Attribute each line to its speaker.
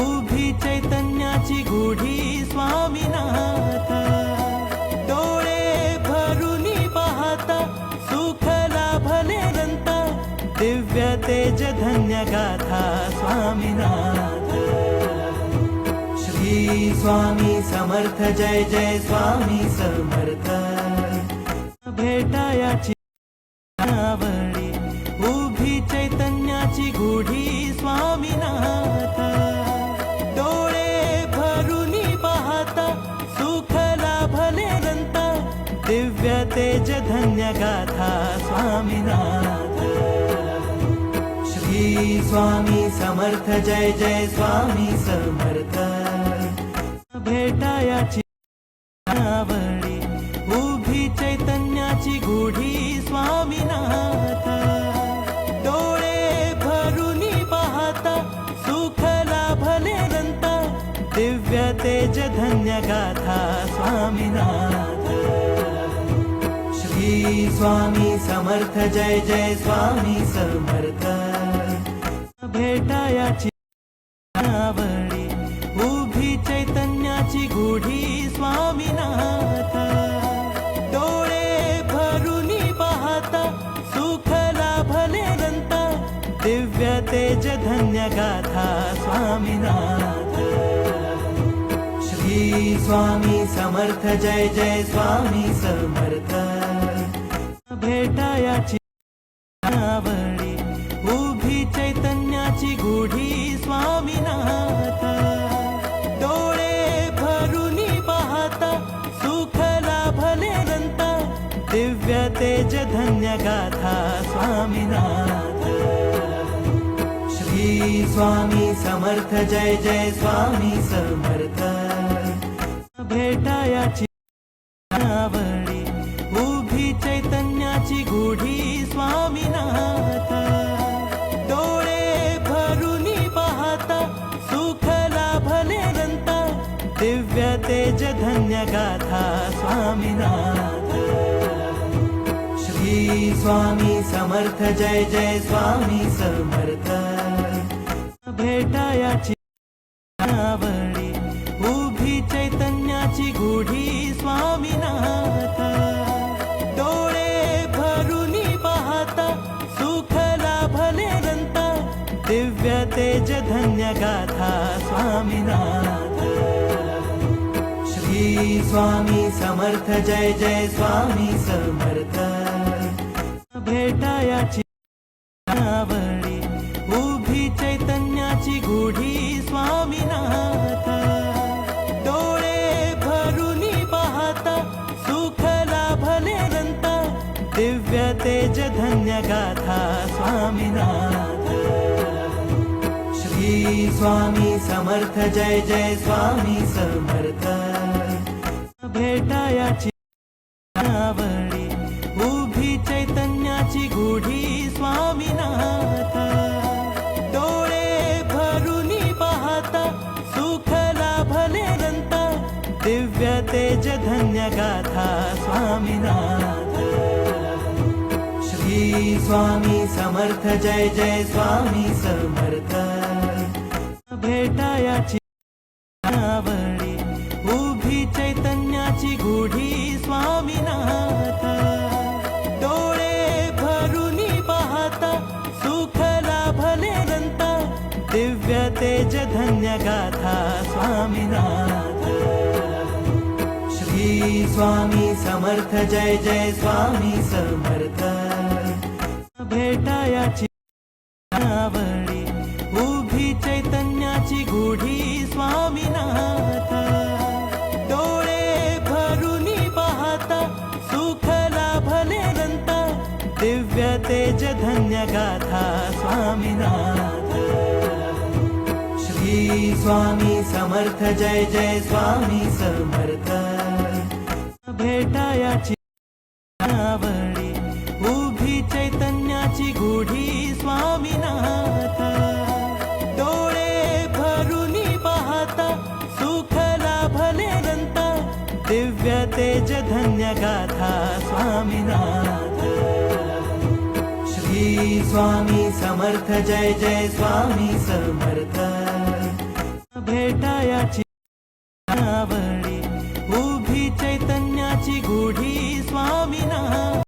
Speaker 1: उभी चैतन्याची गुढी स्वामीनाथ। डोळे भरुनी पाहता दिव्य तेज धन्य गाथा स्वामीनाथ। श्री स्वामी समर्थ, जय जय स्वामी समर्थ। भेटायाची आवडी उभी चैतन्याची गुढी तेज धन्य गाथा स्वामीनाथ। श्री स्वामी समर्थ जय जय स्वामी समर्थ। श्री स्वामी समर्थ, जय जय स्वामी समर्थ। भेटायाची आवडी उभी चैतन्याची गुढी स्वामीनाथ। डोळे भरुनी पाहता, सुख लाभले दंता दिव्य तेज धन्य गाथा स्वामीनाथ। श्री स्वामी समर्थ, जय जय स्वामी समर्थ। स्वामीनाथ। श्री स्वामी समर्थ, जय जय स्वामी समर्थ। भेटायाची उभी चैतन्याची गुढी स्वामीनाथ। डोळे भरुनी पाहता, सुख लाभले दंता दिव्य तेज धन्य गाथा स्वामीनाथ। स्वामी समर्थ, जय जय स्वामी समर्थ। भेटायाची आवडी उभी चैतन्याची गुढी स्वामीनाथ। डोळे भरुनी पाहता, सुख लाभले दंता दिव्य तेज धन्य गाथा स्वामीनाथ। श्री स्वामी समर्थ, जय जय स्वामी समर्थ। दिव्य तेज धन्य गाथा स्वामीनाथ। श्री स्वामी समर्थ, जय जय स्वामी समर्थ। भेटायाची आवडी, उभी चैतन्याची गुढी स्वामीनाथ। डोळे भरुनी पाहता, सुख लाभले दंता दिव्य तेज धन्य गाथा स्वामीनाथ। स्वामी समर्थ, जय जय स्वामी समर्थ। भेटायाची आवडी उभी चैतन्याची गुढी स्वामीनाथ। डोळे भरुनी पाहता, सुख लाभले दंता दिव्य तेज धन्य गाथा स्वामीनाथ। श्री स्वामी समर्थ, जय जय स्वामी समर्थ। भेटायाची आवडी उभी चैतन्याची गुढी स्वामीनाथ. डोळे भरुनी पाहता, सुख लाभले दंता दिव्य तेज धन्य गाथा स्वामीनाथ. श्री स्वामी समर्थ, जय जय स्वामी समर्थ. भेटायाची दिव्य तेज धन्य गाथा स्वामीनाथ। श्री स्वामी समर्थ जय जय स्वामी समर्थ।